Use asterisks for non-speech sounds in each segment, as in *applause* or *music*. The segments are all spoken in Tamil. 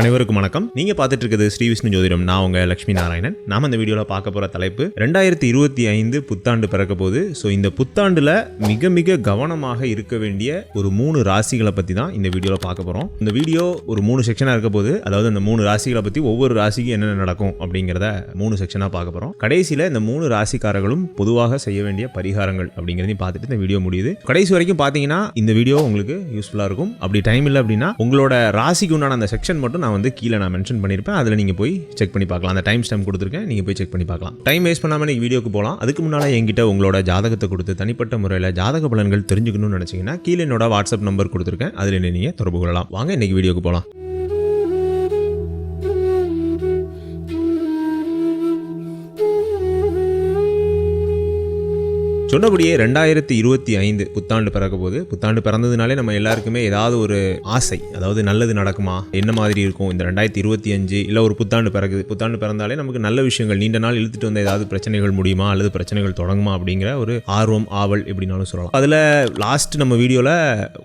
அனைவருக்கும் வணக்கம். நீங்க பார்த்துட்டு இருக்கிறது ஸ்ரீ விஷ்ணு ஜோதிடம். நான் உங்க லட்சுமி நாராயணன். நாம இந்த வீடியோல பார்க்க போற தலைப்பு ரெண்டாயிரத்தி இருபத்தி ஐந்து புத்தாண்டு பிறக்க போது ஸோ இந்த புத்தாண்டுல மிக மிக கவனமாக இருக்க வேண்டிய ஒரு மூணு ராசிகளை பத்தி தான் இந்த வீடியோல பார்க்க போறோம். இந்த வீடியோ ஒரு மூணு செக்ஷனா இருக்க போது அதாவது அந்த மூணு ராசிகளை பத்தி ஒவ்வொரு ராசிக்கும் என்னென்ன நடக்கும் அப்படிங்கிறத மூணு செக்ஷனா பார்க்க போறோம். கடைசியில இந்த மூணு ராசிக்காரர்களும் பொதுவாக செய்ய வேண்டிய பரிகாரங்கள் அப்படிங்கிறதையும் பார்த்துட்டு இந்த வீடியோ முடியுது. கடைசி வரைக்கும் பார்த்தீங்கன்னா இந்த வீடியோ உங்களுக்கு யூஸ்ஃபுல்லாக இருக்கும். அப்படி டைம் இல்லை அப்படின்னா உங்களோட ராசிக்கு உண்டான அந்த செக்ஷன் மட்டும் நான் வந்து கீழே நான் மென்ஷன் பண்ணியிருப்பேன் அதில் நீங்கள் போய் செக் பண்ணி பார்க்கலாம். அந்த டைம் ஸ்டாம்ப் கொடுத்துருக்கேன். நீங்கள் போய் செக் பண்ணி பார்க்கலாம். டைம் வேஸ்ட் பண்ணாமல் நீங்கள் வீடியோக்கு போகலாம். அதுக்கு முன்னால் என்கிட்ட உங்களோட ஜாதகத்தை கொடுத்து தனிப்பட்ட முறையில் ஜாதக பலன்கள் தெரிஞ்சுக்கணும்னு நினச்சிங்கன்னா கீழே என்னோட வாட்ஸ்அப் நம்பர் கொடுத்துருக்கேன். அதில் நீங்கள் தொடர்பு கொள்ளலாம். வாங்க இன்றைக்கி வீடியோக்கு போகலாம். சொன்னபடியே ரெண்டாயிரத்தி இருபத்தி ஐந்து புத்தாண்டு பிறக்க போது புத்தாண்டு பிறந்ததுனாலே நம்ம எல்லாருக்குமே ஏதாவது ஒரு ஆசை அதாவது நல்லது நடக்குமா என்ன மாதிரி இருக்கும் இந்த ரெண்டாயிரத்தி இருபத்தி அஞ்சு இல்லை ஒரு புத்தாண்டு பிறகுது புத்தாண்டு பிறந்தாலே நமக்கு நல்ல விஷயங்கள் நீண்ட நாள் இழுத்துட்டு வந்த ஏதாவது பிரச்சனைகள் முடியுமா அல்லது பிரச்சனைகள் தொடங்குமா அப்படிங்கிற ஒரு ஆர்வம் ஆவல் எப்படினாலும் சொல்லலாம். அதில் லாஸ்ட் நம்ம வீடியோவில்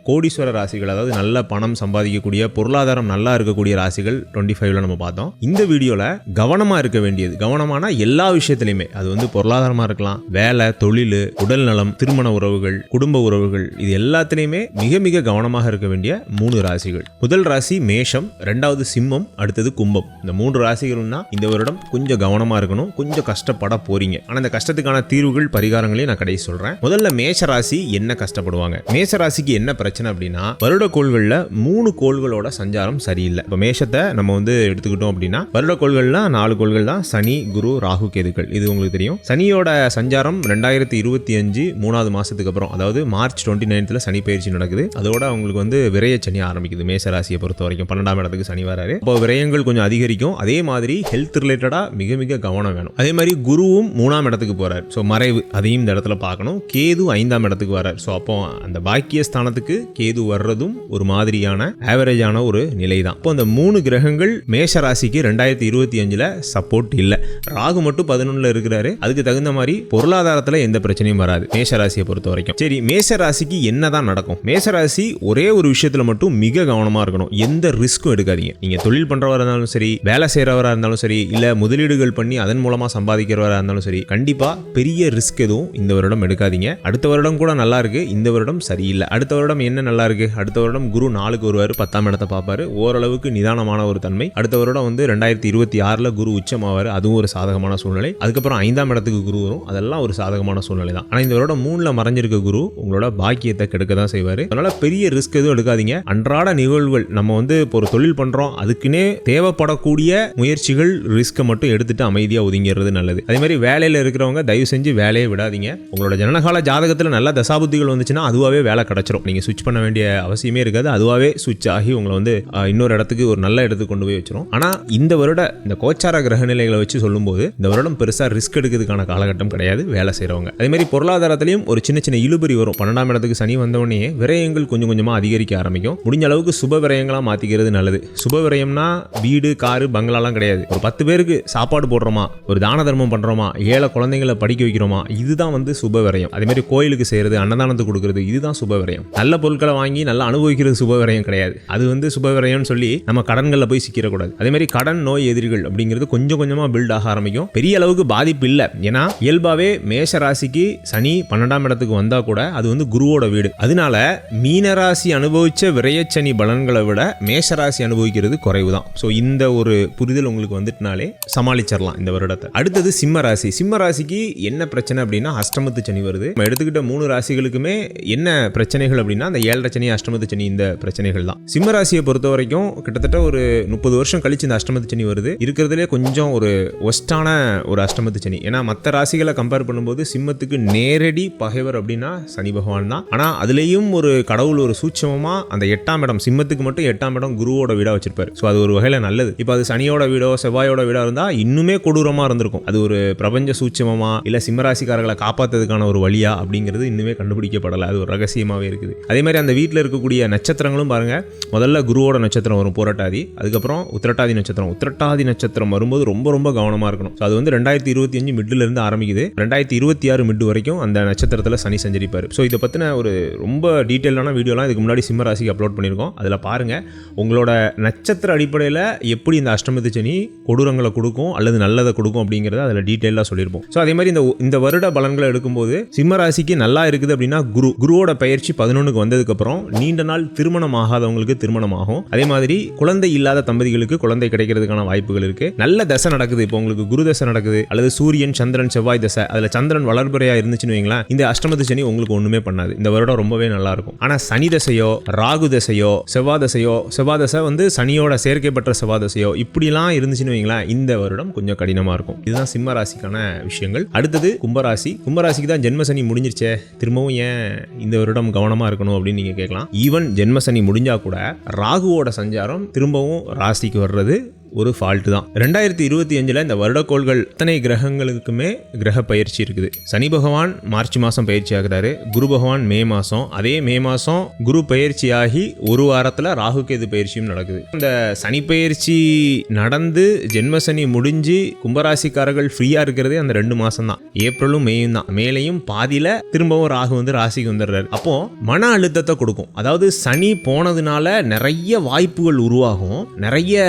கோடீஸ்வர ராசிகள் அதாவது நல்ல பணம் சம்பாதிக்கக்கூடிய பொருளாதாரம் நல்லா இருக்கக்கூடிய ராசிகள் டுவெண்ட்டி ஃபைவ்ல நம்ம பார்த்தோம். இந்த வீடியோவில் கவனமாக இருக்க வேண்டியது கவனமான எல்லா விஷயத்துலையுமே அது வந்து பொருளாதாரமாக இருக்கலாம் வேலை தொழில் உடல் நலம் திருமண உறவுகள் குடும்ப உறவுகள் இது எல்லாத்திலையுமே மிக மிக கவனமாக இருக்க வேண்டிய மூணு ராசிகள். முதல் ராசி மேஷம் ரெண்டாவது சிம்மம் அடுத்தது கும்பம். இந்த மூன்று ராசிகள்னா இந்த வருடம் கொஞ்சம் கவனமாக இருக்கணும் கொஞ்சம் கஷ்டப்பட போறீங்க. ஆனால் இந்த கஷ்டத்துக்கான தீர்வுகள் பரிகாரங்களையும் நான் கடைசி சொல்கிறேன் முதல்ல மேஷ ராசி என்ன கஷ்டப்படுவாங்க? மேஷ ராசிக்கு என்ன பிரச்சனை அப்படின்னா வருட கோள்களில் மூணு கோள்களோட சஞ்சாரம் சரியில்லை. இப்போ மேஷத்தை நம்ம வந்து எடுத்துக்கிட்டோம் அப்படின்னா வருட கோள்கள்லாம் நாலு கோள்கள் தான் சனி குரு ராகு கேதுக்கள். இது உங்களுக்கு தெரியும். சனியோட சஞ்சாரம் ரெண்டாயிரத்தி இருபத்தி அஞ்சு மூணாவது மாசத்துக்கு அப்புறம் அதாவது மார்ச் டுவெண்ட்டி நைன்த்தில் சனி பயிற்சி நடக்குது. அதோட அவங்களுக்கு வந்து விரைய சனி ஆரம்பிக்குது மேச ராசியை பொறுத்த வரைக்கும். பன்னெண்டாம் இடத்துக்கு சனி வராரு. அப்போ விரயங்கள் கொஞ்சம் அதிகரிக்கும். அதே மாதிரி ஹெல்த் ரிலேட்டடாக மிக மிக கவனம் வேணும். அதே மாதிரி குருவும் மூணாம் இடத்துக்கு போறார். ஸோ மறைவு அதையும் இந்த இடத்துல பார்க்கணும். கேது ஐந்தாம் இடத்துக்கு வரார். ஸோ அப்போ அந்த பாக்கிய ஸ்தானத்துக்கு கேது வர்றதும் ஒரு மாதிரியான ஆவரேஜான ஒரு நிலை தான் அப்போ அந்த மூணு கிரகங்கள் மேஷ ராசிக்கு ரெண்டாயிரத்தி இருபத்தி அஞ்சில் சப்போர்ட் இல்லை. ராகு மட்டும் பதினொன்னில் இருக்கிறாரு. அதுக்கு தகுந்த மாதிரி பொருளாதாரத்தில் எந்த பிரச்சனையும் வராது. மேஷ ராசியை பொறுத்த வரைக்கும் சரி மேஷ ராசிக்கு என்னதான் நடக்கும்? மேஷ ராசி ஒரே ஒரு விஷயத்துல மட்டும் மிக கவனமா இருக்கணும். எந்த ரிஸ்க்கும் எடுக்காதீங்க. நீங்க தொழில் பண்றவரா இருந்தாலும் சரி வேலை செய்யறவரா இருந்தாலும் சரி இல்ல முதலீடுகள் பண்ணி அதன் மூலமா சம்பாதிக்கிறவரா இருந்தாலும் சரி கண்டிப்பா பெரிய ரிஸ்க் எதுவும் இந்த வருடம் எடுக்காதீங்க. அடுத்த வருடம் கூட நல்லா இருக்கு இந்த வருடம் சரியில்லை. அடுத்த வருடம் என்ன நல்லா இருக்கு? அடுத்த வருடம் குரு நாளுக்கு வருவார் பத்தாம் இடத்தை பார்ப்பாரு. ஓரளவுக்கு நிதானமான ஒரு தன்மை. அடுத்த வருடம் வந்து ரெண்டாயிரத்தி இருபத்தி ஆறுல குரு உச்சமாவார். அதுவும் ஒரு சாதகமான சூழ்நிலை. அதுக்கப்புறம் ஐந்தாம் இடத்துக்கு குரு வரும். அதெல்லாம் ஒரு சாதகமான சூழ்நிலை தான். ஆனால் இந்த வருடம் மூணுல மறைஞ்சிருக்க குரு உங்களோட பாக்கியத்தை கெடுக்க தான் செய்வார். அதனால பெரிய ரிஸ்க் எதுவும் எடுக்காதீங்க. அன்றாட நிகழ்வுகள் நம்ம வந்து இப்போ ஒரு தொழில் பண்றோம் அதுக்குன்னே தேவைப்படக்கூடிய முயற்சிகள் ரிஸ்க்கை மட்டும் எடுத்துட்டு அமைதியாக ஒதுங்கிறது நல்லது. அதே மாதிரி வேலையில் இருக்கிறவங்க தயவு செஞ்சு வேலையை விடாதீங்க. உங்களோட ஜனனகால ஜாதகத்தில் நல்ல தசாபுத்திகள் வந்துச்சுன்னா அதுவாகவே வேலை கிடைச்சிரும். நீங்கள் சுவிச் பண்ண வேண்டிய அவசியமே இருக்காது. அதுவாகவே சுவிச் ஆகி உங்களை வந்து இன்னொரு இடத்துக்கு ஒரு நல்ல இடத்துக்கு கொண்டு போய் வச்சிரும். ஆனால் இந்த வருட இந்த கோச்சார கிரக நிலைகளை வச்சு சொல்லும்போது இந்த வருடம் பெருசாக ரிஸ்க் எடுக்கிறதுக்கான காலகட்டம் கிடையாது வேலை செய்கிறவங்க அதே மாதிரி பொருளாதாரத்திலையும் ஒரு சின்ன சின்ன இழுபறி வரும். பன்னெண்டாம் இடத்துக்கு சனி வந்தவொடனே விரயங்கள் கொஞ்சம் கொஞ்சமாக அதிகரிக்க ஆரம்பிக்கும். முடிஞ்ச அளவுக்கு சுப விரயங்களாக மாற்றிக்கிறது நல்லது. சுப விரயம்னா வீடு காரு பங்களாலாம் கிடையாது. ஒரு பத்து பேருக்கு சாப்பாடு போடுறோமா? ஒரு தான தர்மம் பண்ணுறோமா ஏழை குழந்தைங்களை படிக்க வைக்கிறோமா? இதுதான் வந்து சுப விரயம். அதே மாதிரி கோயிலுக்கு செய்கிறது அன்னதானத்துக்கு கொடுக்கறது இதுதான் சுப விரயம். நல்ல பொருட்களை வாங்கி நல்லா அனுபவிக்கிறது சுப விரயம் கிடையாது. அது வந்து சுப விரயம்னு சொல்லி நம்ம கடன்களில் போய் சிக்கிடக்கூடாது அதே மாதிரி கடன் நோய் எதிரிகள் அப்படிங்கிறது கொஞ்சம் கொஞ்சமாக பில்ட் ஆக ஆரம்பிக்கும். பெரிய அளவுக்கு பாதிப்பு இல்லை. ஏன்னா இயல்பாகவே மேஷ ராசிக்கு சனி பன்னெண்டாம் இடத்துக்கு வந்தால் கூட அது வந்து குருவோட வீடு. அதனால மீனராசி அனுபவிச்ச விரயச்சனி பலன்களை விட மேஷ ராசி அனுபவிக்கிறது குறைவு தான் ஸோ இந்த ஒரு புரிதல் உங்களுக்கு வந்துட்டுனாலே சமாளிச்சிடலாம் இந்த வருடத்தை. அடுத்தது சிம்ம ராசி சிம்ம ராசிக்கு என்ன பிரச்சனை அப்படின்னா அஷ்டமத்து சனி வருது. நம்ம எடுத்துக்கிட்ட மூணு ராசிகளுக்குமே என்ன பிரச்சனைகள் அப்படின்னா அந்த ஏழரை சனி அஷ்டமத்து சனி இந்த பிரச்சனைகள் தான். சிம்ம ராசியை பொறுத்த வரைக்கும் கிட்டத்தட்ட ஒரு முப்பது வருஷம் கழிச்சு இந்த அஷ்டமத்து சனி வருது. இருக்கிறதுலே கொஞ்சம் ஒரு ஒஸ்டான ஒரு அஷ்டமத்து சனி. ஏன்னா மற்ற ராசிகளை கம்பேர் பண்ணும்போது சிம்மத்துக்கு நேரடி பகைவர் அப்படின்னா சனி பகவான் தான். ஆனால் அதுலேயும் ஒரு கடவுள் ஒரு சூட்சமமாக அந்த எட்டாம் இடம் சிம்மத்துக்கு மட்டும் எட்டாம் இடம் குருவோட வீடாக வச்சிருப்பார். ஸோ அது ஒரு வகையில் நல்லது. இப்போ அது சனியோட வீடோ செவ்வாயோட வீடாக இருந்தால் இன்னுமே கொடூரமாக இருந்திருக்கும். அது ஒரு பிரபஞ்ச சூட்சமமா இல்லை சிம்மராசிக்காரர்களை காப்பாத்துறதுக்கான ஒரு வழியா அப்படிங்கிறது இன்னுமே கண்டுபிடிக்கப்படலை. அது ஒரு ரகசியமாகவே இருக்குது. அதே மாதிரி அந்த வீட்டில் இருக்கக்கூடிய நட்சத்திரங்களும் பாருங்க முதல்ல குருவோட நட்சத்திரம் வரும் போராட்டாதி. அதுக்கப்புறம் உத்திரட்டாதி நட்சத்திரம். உத்திரட்டாதி நட்சத்திரம் வரும்போது ரொம்ப ரொம்ப கவனமாக இருக்கணும். ஸோ அது வந்து ரெண்டாயிரத்தி இருபத்தி அஞ்சு மிட்ல இருந்து ஆரம்பிக்குது. ரெண்டாயிரத்தி இருபத்தி ஆறு மிட் வரைக்கும் வரைக்கும் அந்த நட்சத்திரத்தில் சனி செஞ்சிருப்பார். ஸோ இதை பற்றின ஒரு ரொம்ப டீட்டெயிலான வீடியோலாம் இதுக்கு முன்னாடி சிம்ம ராசிக்கு அப்லோட் பண்ணியிருக்கோம். அதில் பாருங்கள் உங்களோட நட்சத்திர அடிப்படையில் எப்படி இந்த அஷ்டமத்து சனி கொடூரங்களை கொடுக்கும் அல்லது நல்லதை கொடுக்கும் அப்படிங்கிறத அதில் டீட்டெயிலாக சொல்லியிருப்போம். ஸோ அதே மாதிரி இந்த இந்த வருட பலன்களை எடுக்கும்போது சிம்ம ராசிக்கு நல்லா இருக்குது அப்படின்னா குரு குருவோட பயிற்சி பதினொன்றுக்கு வந்ததுக்கப்புறம் நீண்ட நாள் திருமணம் ஆகாதவங்களுக்கு திருமணம் ஆகும். அதே மாதிரி குழந்தை இல்லாத தம்பதிகளுக்கு குழந்தை கிடைக்கிறதுக்கான வாய்ப்புகள் இருக்கு. நல்ல தசை நடக்குது. இப்போ உங்களுக்கு குரு தசை நடக்குது. அல்லது சூரியன் சந்திரன் செவ்வாய் தசை. அதுல சந்திரன் வளர்புறையா இருந்துச்சுன்னு வைங்களேன் இந்த அஷ்டமத்து சனி உங்களுக்கு ஒண்ணுமே பண்ணாது. இந்த வருடம் ரொம்பவே நல்லா இருக்கும் ஆனா சனி தசையோ ராகு தசையோ செவ்வாதசையோ செவ்வாதசை வந்து சனியோட சேர்க்கைப்பட்ட செவ்வாதசையோ இப்படிலாம் இருந்துச்சுன்னு வைங்களேன் இந்த வருடம் கொஞ்சம் கடினமா இருக்கும். இதுதான் சிம்ம ராசிக்கான விஷயங்கள். அடுத்தது கும்பராசி. கும்பராசிக்கு தான் ஜென்ம சனி முடிஞ்சிருச்சே. திரும்பவும் ஏன் இந்த வருடம் கவனமா இருக்கணும் அப்படின்னு நீங்க கேட்கலாம். ஈவன் ஜென்ம சனி முடிஞ்சா கூட ராகுவோட சஞ்சாரம் திரும்பவும் ராசிக்கு வர்றது ஒரு ஃபால்ட்டு தான். ரெண்டாயிரத்தி இருபத்தி அஞ்சில் இந்த வருடக்கோள்கள் அத்தனை கிரகங்களுக்குமே கிரக பயிற்சி இருக்குது. சனி பகவான் மார்ச் மாதம் பயிற்சி ஆகிறாரு. குரு பகவான் மே மாதம் அதே மே மாதம் குரு பயிற்சியாகி ஒரு வாரத்தில் ராகுகேது பயிற்சியும் நடக்குது. இந்த சனி பயிற்சி நடந்து ஜென்ம சனி முடிஞ்சு கும்பராசிக்காரர்கள் ஃப்ரீயாக இருக்கிறதே அந்த ரெண்டு மாதம் தான். ஏப்ரலும் மேயும் தான். மேலையும் பாதியில் திரும்பவும் ராகு வந்து ராசிக்கு வந்துடுறாரு. அப்போ மன அழுத்தத்தை கொடுக்கும். அதாவது சனி போனதுனால நிறைய வாய்ப்புகள் உருவாகும். நிறைய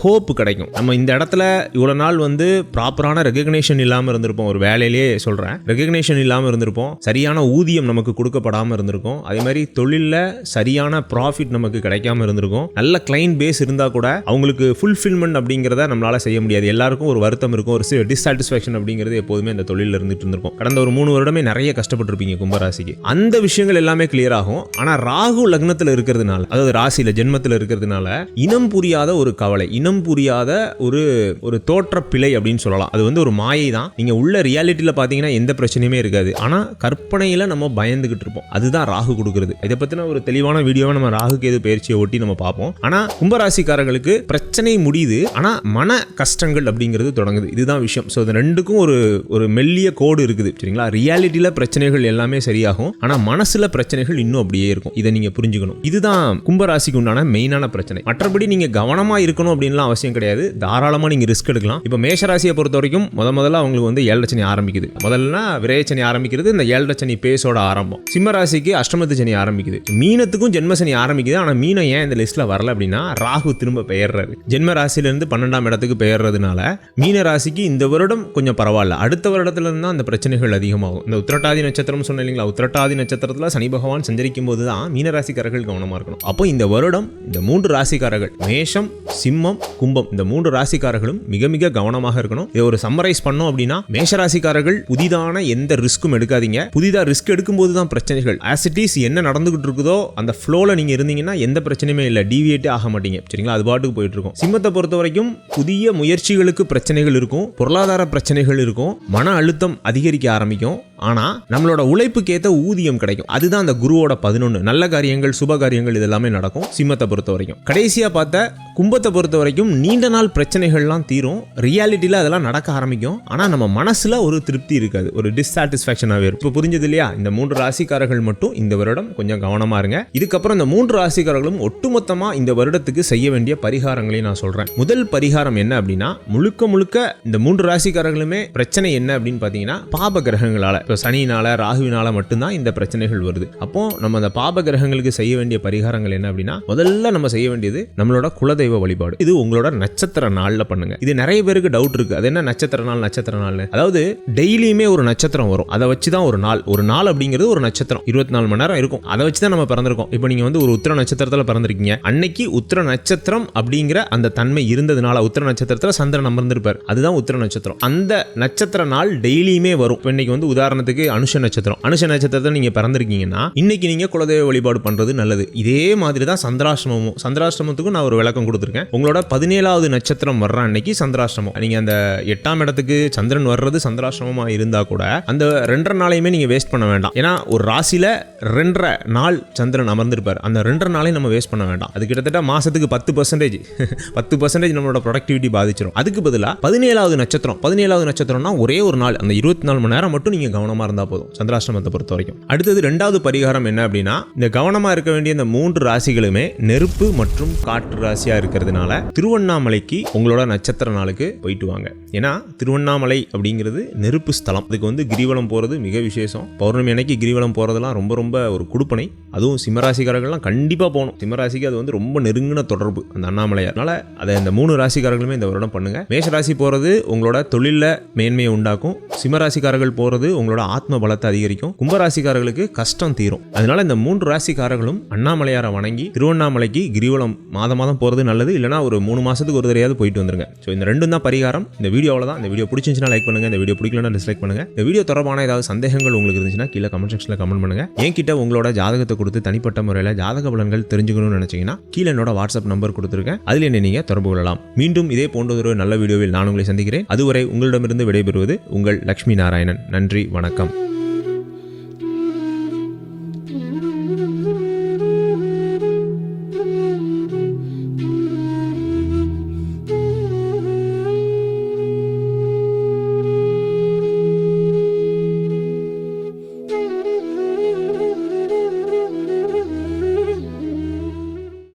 ஹோப் கிடைக்கும். நம்ம இந்த இடத்துல இவ்வளோ நாள் வந்து ப்ராப்பரான ரெகக்னேஷன் இல்லாமல் இருந்திருப்போம். ஒரு வேலையிலேயே சொல்கிறேன் ரெகக்னேஷன் இல்லாமல் இருந்திருப்போம். சரியான ஊதியம் நமக்கு கொடுக்கப்படாமல் இருந்திருக்கும். அதே மாதிரி தொழிலில் சரியான ப்ராஃபிட் நமக்கு கிடைக்காம இருந்திருக்கும். நல்ல கிளைண்ட் பேஸ் இருந்தால் கூட அவங்களுக்கு ஃபுல்ஃபில்மெண்ட் அப்படிங்கிறத நம்மளால் செய்ய முடியாது. எல்லாருக்கும் ஒரு வருத்தம் இருக்கும். ஒரு டிஸாட்டிஸ்ஃபேக்ஷன் அப்படிங்கிறது எப்போதுமே அந்த தொழிலில் இருந்துட்டு இருந்திருக்கும். கடந்த ஒரு மூணு வருடமே நிறைய கஷ்டப்பட்டிருப்பீங்க கும்பராசிக்கு. அந்த விஷயங்கள் எல்லாமே கிளியர் ஆகும். ஆனால் ராகு லக்னத்தில் இருக்கிறதுனால அதாவது ராசியில் ஜென்மத்தில் இருக்கிறதுனால இனம் புரியாத ஒரு கவலை இனம் புரியாத ஒரு ஒரு தோற்ற பிழை அப்படின்னு சொல்லலாம். அது வந்து ஒரு மாயை தான் நீங்க உள்ள ரியாலிட்டியில் பார்த்தீங்கன்னா எந்த பிரச்சனையுமே இருக்காது. ஆனால் கற்பனையில் நம்ம பயந்துகிட்டு இருப்போம். அதுதான் ராகு கொடுக்குறது. இதை பற்றின ஒரு தெளிவான வீடியோவை நம்ம ராகு கேது பயிற்சியை ஒட்டி நம்ம பார்ப்போம். ஆனால் கும்பராசிக்காரர்களுக்கு பிரச்சனை முடியுது. ஆனால் மன கஷ்டங்கள் அப்படிங்கிறது தொடங்குது. இதுதான் விஷயம். ஸோ இது ரெண்டுக்கும் ஒரு ஒரு மெல்லிய கோடு இருக்குது. சரிங்களா? ரியாலிட்டியில் பிரச்சனைகள் எல்லாமே சரியாகும். ஆனால் மனசுல பிரச்சனைகள் இன்னும் அப்படியே இருக்கும். இதை நீங்க புரிஞ்சுக்கணும். இதுதான் கும்பராசிக்கு உண்டான மெயினான பிரச்சனை. மற்றபடி நீங்க கவனமா இருக்கணும் அப்படின்லாம் அவசியம் கிடையாது. தாராளமா நீங்க ரிஸ்க் எடுக்கலாம். இப்போ மேஷராசியை பொறுத்த வரைக்கும் முத முதல்ல அவங்களுக்கு வந்து ஏழரை ஆரம்பிக்குது. முதல்ல விரையச்சனி ஆரம்பிக்கிறது இந்த ஏழரை சனி பேஸோட ஆரம்பம். சிம்மராசிக்கு அஷ்டமத்து சனி ஆரம்பிக்குது. மீனத்துக்கும் ஜென்மசனி ஆரம்பிக்குது. ஆனால் மீனம் ஏன் இந்த லிஸ்ட்டில் வரல அப்படின்னா ராகு திரும்ப பெயர்றாரு. ஜென்ம ராசியிலேருந்து பன்னெண்டாம் இடத்துக்கு பெயர்றதுனால மீன ராசிக்கு இந்த வருடம் கொஞ்சம் பரவாயில்ல. அடுத்த வருடத்துலேருந்து தான் அந்த பிரச்சனைகள் அதிகமாகும். இந்த உத்திரட்டாதி நட்சத்திரம் சொன்ன இல்லைங்களா? உத்திரட்டாதி நட்சத்திரத்தில் சனி பகவான் சஞ்சரிக்கும் போது தான் மீனராசிக்காரர்கள் கவனமாக இருக்கணும். அப்போ இந்த வருடம் இந்த மூன்று ராசிக்காரர்கள் மேஷம் சிம்மம் கும்பம் கும்பம் இந்த மூன்று ராசிக்காரர்களும் மிக மிக கவனமாக இருக்கணும். இதை ஒரு சம்மரைஸ் பண்ணோம் அப்படின்னா மேஷ ராசிக்காரர்கள் புதிதான எந்த ரிஸ்க்கும் எடுக்காதீங்க. புதிதாக ரிஸ்க் எடுக்கும்போது தான் பிரச்சனைகள். ஆசிட்டிஸ் என்ன நடந்துகிட்டு இருக்குதோ அந்த ஃப்ளோவில் நீங்கள் இருந்தீங்கன்னா எந்த பிரச்சனையுமே இல்லை. டிவியேட்டே ஆக மாட்டீங்க. சரிங்களா? அது பாட்டுக்கு போயிட்டு இருக்கும். சிம்மத்தை பொறுத்த வரைக்கும் புதிய முயற்சிகளுக்கு பிரச்சனைகள் இருக்கும். பொருளாதார பிரச்சனைகள் இருக்கும். மன அழுத்தம் அதிகரிக்க ஆரம்பிக்கும். ஆனால் நம்மளோட உழைப்புக்கேற்ற ஊதியம் கிடைக்கும். அதுதான் அந்த குருவோட பதினொன்று நல்ல காரியங்கள் சுப காரியங்கள் இதெல்லாமே நடக்கும் சிம்மத்தை பொறுத்த வரைக்கும். கடைசியாக பார்த்த கும்பத்தை பொறுத்த வரைக்கும் நீண்ட நாள் பிரச்சனைகள்லாம் தீரும். ரியாலிட்டியில் அதெல்லாம் நடக்க ஆரம்பிக்கும். ஆனால் நம்ம மனசில் ஒரு திருப்தி இருக்காது. ஒரு டிஸ்சாட்டிஸ்ஃபேக்ஷனாகவே இருக்கும். இப்போ புரிஞ்சது இல்லையா? இந்த மூன்று ராசிக்காரர்கள் மட்டும் இந்த வருடம் கொஞ்சம் கவனமாக இருங்க. இதுக்கப்புறம் இந்த மூன்று ராசிக்காரர்களும் ஒட்டுமொத்தமாக இந்த வருடத்துக்கு செய்ய வேண்டிய பரிகாரங்களையும் நான் சொல்கிறேன் முதல் பரிகாரம் என்ன அப்படின்னா முழுக்க முழுக்க இந்த மூன்று ராசிக்காரர்களுமே பிரச்சனை என்ன அப்படின்னு பார்த்தீங்கன்னா பாப கிரகங்களால் இப்போ சனியினால ராகுவினால் மட்டும்தான் இந்த பிரச்சனைகள் வருது. அப்போ நம்ம அந்த பாப கிரகங்களுக்கு செய்ய வேண்டிய பரிகாரங்கள் என்ன அப்படின்னா முதல்ல நம்ம செய்ய வேண்டியது நம்மளோட குலதெய்வ வழிபாடு. இது உங்களோட நட்சத்திர நாளில் பண்ணுங்க. இது நிறைய பேருக்கு டவுட் இருக்கு. அது என்ன நட்சத்திர நாள் நட்சத்திர நாள் அதாவது டெய்லியுமே ஒரு நட்சத்திரம் வரும். அதை வச்சு தான் ஒரு நாள். ஒரு நாள் அப்படிங்கிறது ஒரு நட்சத்திரம். இருபத்தி நாலு மணி நேரம் இருக்கும். அதை வச்சு தான் நம்ம பிறந்திருக்கோம். இப்போ நீங்கள் வந்து ஒரு உத்திர நட்சத்திரத்தில் பிறந்திருக்கீங்க. அன்னைக்கு உத்திர நட்சத்திரம் அப்படிங்கிற அந்த தன்மை இருந்ததுனால உத்திர நட்சத்திரத்தில் சந்திரன் அமர்ந்திருப்பார். அதுதான் உத்திர நட்சத்திரம். அந்த நட்சத்திர நாள் டெய்லியுமே வரும். இன்னைக்கு வந்து உதாரணத்துக்கு அனுஷ நட்சத்திரம். அனுஷ நட்சத்திரத்தை நீங்கள் பிறந்திருக்கீங்கன்னா இன்னைக்கு நீங்கள் குலதெய்வ வழிபாடு பண்ணுறது நல்லது. இதே மாதிரி தான் சந்திராஷ்டமமும். சந்திராஷ்டமத்துக்கும் நான் ஒரு விளக்கம் கொடுத்துருக்கேன். உங்களோட பதினேழாவது நட்சத்திரம் வர்ற அன்னைக்கு சந்திராஷ்டமம். நீங்கள் அந்த எட்டாம் இடத்துக்கு சந்திரன் வர்றது சந்திராஷ்டமமா இருந்தால் கூட அந்த ரெண்டரை நாளையுமே நீங்கள் வேஸ்ட் பண்ண வேண்டாம். ஏன்னா ஒரு ராசியில் ரெண்டரை நாள் சந்திரன் அமர்ந்திருப்பார். அந்த ரெண்டரை நாளையும் நம்ம வேஸ்ட் பண்ண வேண்டாம். அது கிட்டத்தட்ட மாதத்துக்கு பத்து பர்சன்டேஜ் *laughs* பத்து பர்சன்டேஜ் நம்மளோட ப்ரொடக்டிவிட்டி பாதிச்சிடும் அதுக்கு பதிலாக பதினேழாவது நட்சத்திரம். பதினேழாவது நட்சத்திரம்னா ஒரே ஒரு நாள். அந்த இருபத்தி நாலு மணி நேரம் மட்டும் நீங்கள் கவனம் கவனமாக இருந்தால் போதும். சந்திராஷ்டமத்தை பொறுத்த வரைக்கும். அடுத்தது ரெண்டாவது பரிகாரம் என்ன அப்படின்னா இந்த கவனமாக இருக்க வேண்டிய இந்த மூன்று ராசிகளுமே நெருப்பு மற்றும் காற்று ராசியாக இருக்கிறதுனால திருவண்ணாமலைக்கு உங்களோட நட்சத்திர நாளுக்கு போயிட்டு வாங்க. ஏன்னா திருவண்ணாமலை அப்படிங்கிறது நெருப்பு ஸ்தலம். அதுக்கு வந்து கிரிவலம் போகிறது மிக விசேஷம். பௌர்ணமி அன்னைக்கு கிரிவலம் போகிறதுலாம் ரொம்ப ரொம்ப ஒரு கொடுப்பனை. அதுவும் சிம்மராசிக்காரர்கள்லாம் கண்டிப்பாக போகணும். சிம்மராசிக்கு அது வந்து ரொம்ப நெருங்கின தொடர்பு அந்த அண்ணாமலையார் அதனால அதை இந்த மூணு ராசிக்காரர்களுமே இந்த வருடம் பண்ணுங்க. மேஷராசி போகிறது உங்களோட தொழிலில் மேன்மையை உண்டாக்கும். சிம்மராசிக்காரர்கள் போகிறது உங்களோட ஆத்ம பலத்தை அதிகரிக்கும். கும்பராசிக்காரர்களுக்கு கஷ்டம் தீரும். அதனால இந்த மூன்று ராசிக்காரர்களும் அண்ணாமலையாரை வணங்கி திருவண்ணாமலைக்கு கிரிவலம் மாதம் மாதம் போகிறது நல்லது. இல்லைனா ஒரு மூணு மாதத்துக்கு ஒரு தடையாவது போயிட்டு வந்துருங்க. ஸோ இந்த ரெண்டும் தான் பரிகாரம். இந்த வீடியோவில் தான் இந்த வீடியோ பிடிச்சிருந்துச்சுன்னா லைக் பண்ணுங்க. இந்த வீடியோ பிடிக்கலன்னா டிஸ்லைக் பண்ணுங்க. இந்த வீடியோ தொடர்பான ஏதாவது சந்தேகங்கள் உங்களுக்கு இருந்துச்சுன்னா கீழே கமெண்ட் செக்ஷனில் கமெண்ட் பண்ணுங்க. என்கிட்ட உங்களோட ஜாதகத்தை கொடுத்து தனிப்பட்ட முறையில் ஜாதக பலன்கள் தெரிஞ்சுக்கணும்னு நினைச்சீங்கன்னா கீழே என்னோட வாட்ஸ்அப் நம்பர் கொடுத்துருக்கேன். அதில் என்ன நீங்கள் தொடர்பு கொள்ளலாம். மீண்டும் இதே போன்ற ஒரு நல்ல வீடியோவில் நான் உங்களை சந்திக்கிறேன். அதுவரை உங்களிடமிருந்து விடைபெறுவது உங்கள் லக்ஷ்மி நாராயணன். நன்றி. வணக்கம். வணக்கம்.